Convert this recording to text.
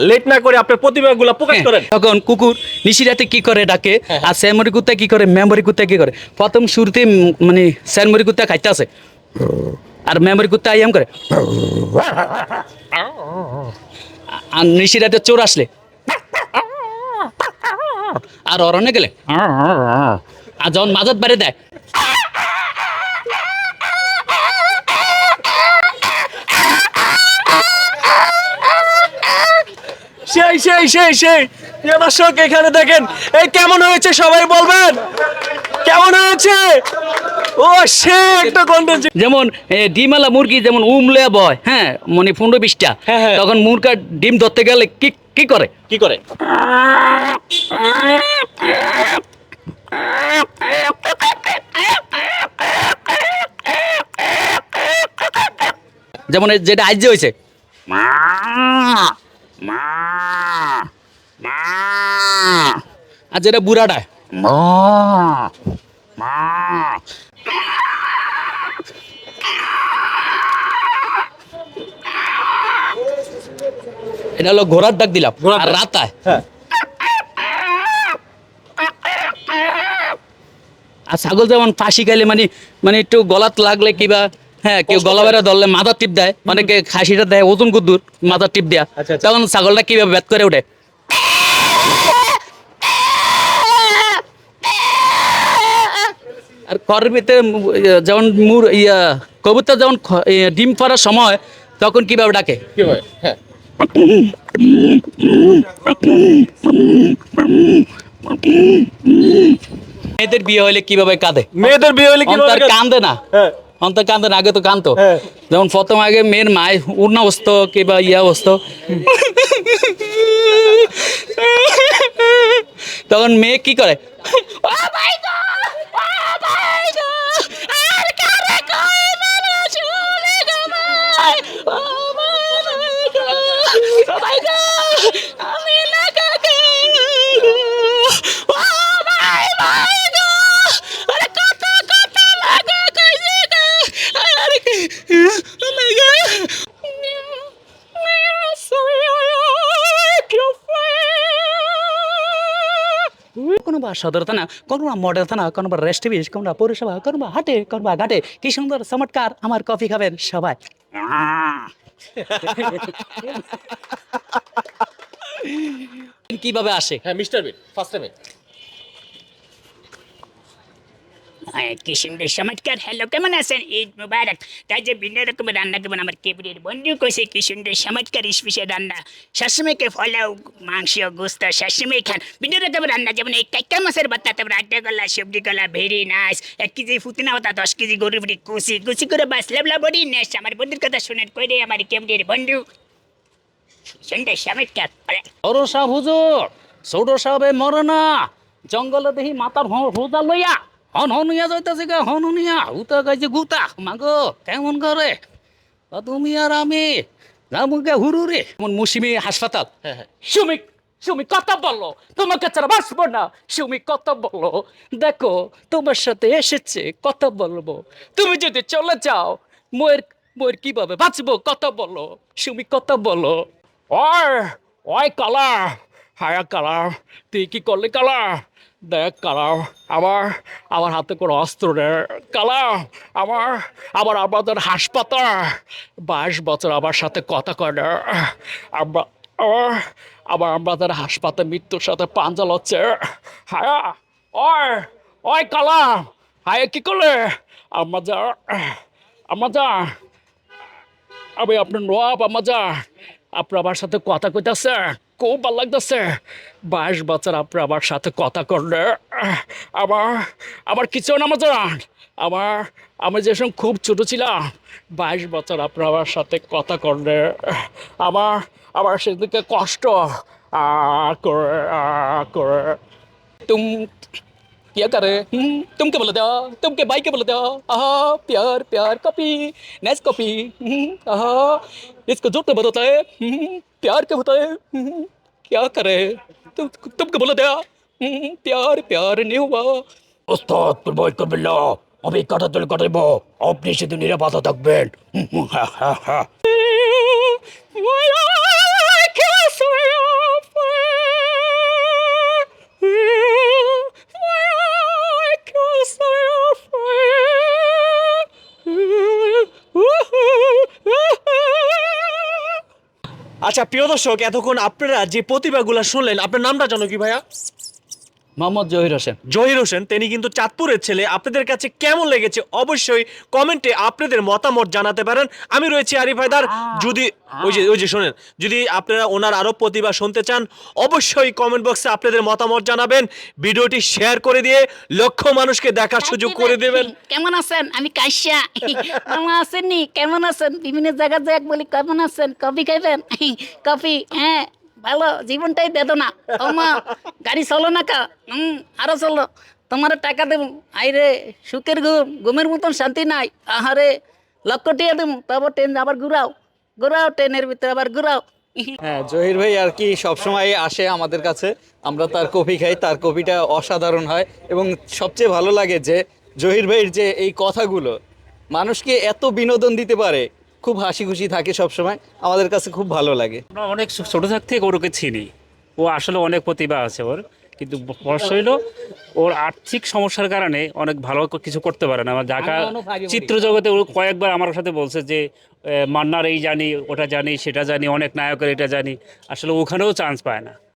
Late না করে আপনার প্রতিভাগুলো প্রকাশ করেন। তখন কুকুর নিশিরাতে কি করে ডাকে? আর স্যামরি কুত্তা কি করে? মেমরি কুত্তা কি করে? প্রথম শুরুতে মানে স্যামরি কুত্তা খাইতে আছে আর মেমরি কুত্তা আইয়াম করে। আর নিশিরাতে চোর আসলে। আর অরণ্যে গেলে। আর যখন মাঝত বাড়ি দেয়। সেই সেই সেই সেই। প্রিয় দর্শক এখানে দেখেন এই কেমন হয়েছে সবাই বলবেন? কেমন হয়েছে? ও সে একটা কন্টেন্ট যেমন ডিমালা মুরগি যেমন উমলে বয় হ্যাঁ মানে পনেরো বিশটা হ্যাঁ, হ্যাঁ। তখন মুরগা ডিম ধরতে গেলে কি কি করে? কি করে? যেমন যেটা আজ হয়েছে। আর যেটা বুড়াটা। এটা হলো ঘোড়ার ডাক দিলাম ঘোড়ার আর। রাতায়। হ্যাঁ। আর ছাগল যেমন ফাঁসি খাইলে মানে মানে একটু গলাত লাগলে কিবা হ্যাঁ কেউ গলা বেড়া ধরলে মাথা টিপ দেয় অনেকে খাসিটা দেয় ওজন কুদ্দুর টিপ দেয়া। আচ্ছা, আচ্ছা। তখন ছাগলটা কীভাবে ব্যাত করে ওঠে আর ভিতরে যেমন মুর ইয়া কবুতর ডিম পাড়ার সময় তখন কীভাবে ডাকে? হয় হ্যাঁ। মেয়েদের বিয়ে হলে কীভাবে কাঁদে? মেয়েদের বিয়ে হলে কি অন্তর কান্দে না। কান্দে না আগে তো কান্দতো হ্যাঁ। যেমন প্রথম আগে মেয়ের মায় উড়না বসতো কিংবা ইয়া বসতো তখন মেয়ে কি করে? কোনো বা সদর থানা কোনোবা মডেল থানা কোনোবা রেস্ট বিশ কোনোবা পৌরসভা কোনোবা হাটে কোনোবা ঘাটে। কি সুন্দর চমৎকার আমার কফি খাবেন সবাই। কীভাবে আসে? হ্যাঁ মিস্টার বিন ফার্স্ট টাইমে কি সুন্দর চমৎকার হ্যালো কেমন আছেন? ঈদ মুবারক। তাই যে বিভিন্ন রকমের রান্না কেমন আমার কেবরির বন্ধু কইছে কি সুন্দর চমৎকার স্পেশাল রান্না। সবসময়কে ফলাও মাংস, গোস্ত সবসময় খান। বিভিন্ন রকমের রান্না, যেমন এই কাইকা মাছের বাত্তা তারপর আড্ডা গলা, সবজি গলা, ভেরি নাইস। এক কেজি ফুতিনা হতা দশ কেজি গরুর বুড়ি কুচি। কুচি করে বাস, লেবলা বডি নেস আমার বন্ধুর কথা শুনেন কই রে আমার কেবরির বন্ধু। সুন্দর চমৎকার। বড় সাহেব হুজুর ছোট সাহেবে মরে না জঙ্গলে দেখি মাথার হ- হুদা লইয়া হন হনুয়া যাইতেছে গা হন হনুয়া হুতা গাইছে গুতা। মাগো কেমন করে তুমি আর আমি যাব গে হুরুরে। এমন মুসিমি হাসপাতাল। হ্যাঁ হ্যাঁ। সুমিক সুমি কথা বলল তোমাকে ছাড়া বাঁচবো না। সুমি কথা বলল দেখো তোমার সাথে এসেছে কথা বলব। তুমি যদি চলে যাও মোয়ের মোয়ের কীভাবে বাঁচবো কথা বলো। সুমি কথা বলো। ওই ওই কালা। হায়া কালা। তুই কি করলে কালা? দেখ, কালা, আমার আমার হাতে কোনো অস্ত্র নেই। কালা, আমার আমার আমাদের হাসপাতাল। বাইশ বছর আমার সাথে কথা কয় না। আমরা, আমার আবার আমাদের হাসপাতাল মৃত্যুর সাথে পাঞ্জা লচ্ছে হায়া, ওই ওই কালাম হায়া, কি করলে? আমাজা আমাজা আমি আপনার নবাব আমাজা আপনি আমার সাথে কথা কইতাছে খুব ভালো লাগতেছে। বাইশ বছর আপনি আমার সাথে কথা করলে, আবার আবার কিছু না আমাজা আমার আমি যে খুব ছোটো ছিলাম, বাইশ বছর আপনি আমার সাথে কথা করলে আমার আমার সেদিকে কষ্ট করে করে। तुम क्या कर रहे हम्म, तुम क्या बोलते हो तुम के भाई क्या बोलते हो आहा प्यार प्यार कॉपी नेक्स्ट कॉपी आहा इसको झूठ बताता है हम्म, प्यार क्या होता है हम्म, क्या करे तुम तुम क्या बोलते हो हम्म, प्यार प्यार नहीं हुआ ওস্তাদ প্রভয় করবেন না আমি কাটাতল কাটাইব আপনি শুধু নিরাপদে থাকবেন আচ্ছা প্রিয় দর্শক এতক্ষণ আপনারা যে প্রতিভাগুলো শুনলেন আপনার নামটা জানো কি ভাইয়া? মোহাম্মদ জহির হোসেন। জহির হোসেন তিনি কিন্তু চাঁদপুরের ছেলে। আপনাদের কাছে কেমন লেগেছে? অবশ্যই কমেন্টে আপনাদের মতামত জানাতে পারেন। আমি রয়েছি আরিফ হায়দার। যদি ওই যে ওই যে শোনেন যদি আপনারা ওনার আরও প্রতিভা শুনতে চান অবশ্যই কমেন্ট বক্সে আপনাদের মতামত জানাবেন। ভিডিওটি শেয়ার করে দিয়ে লক্ষ মানুষকে দেখার সুযোগ করে দেবেন। কেমন আছেন? আমি কাশ্যা কেমন আছেন নি? কেমন আছেন? বিভিন্ন জায়গা যাক বলি কেমন আছেন? কফি খাইবেন? কফি হ্যাঁ। ভালো জীবনটাই বেদনা। তোমা গাড়ি চলো না কা? হুম আরও চলো। তোমার টাকা দেবো। আইরে, সুখের ঘুম, ঘুমের মতন শান্তি নাই। আহারে লক্ষ টিয়া দেবো। তারপর ট্রেন আবার ঘুরাও। ঘুরাও, ট্রেনের ভিতরে আবার ঘুরাও। হ্যাঁ জহির ভাই আর কি সবসময় আসে আমাদের কাছে। আমরা তার কফি খাই, তার কফিটা অসাধারণ হয়। এবং সবচেয়ে ভালো লাগে যে, জহির ভাইয়ের যে এই কথাগুলো, মানুষকে এত বিনোদন দিতে পারে। খুব হাসি খুশি থাকে সবসময়। আমাদের কাছে খুব ভালো লাগে। আমরা অনেক ছোট থাক থেকে ওরকে চিনি। ও আসলে অনেক প্রতিভা আছে ওর কিন্তু হইল ওর আর্থিক সমস্যার কারণে অনেক ভালো কিছু করতে পারে না। আমার ঢাকা চিত্র জগতে ও কয়েকবার আমার সাথে বলছে যে মান্নার এই জানি ওটা জানি সেটা জানি অনেক নায়কের এটা জানি। আসলে ওখানেও চান্স পায় না।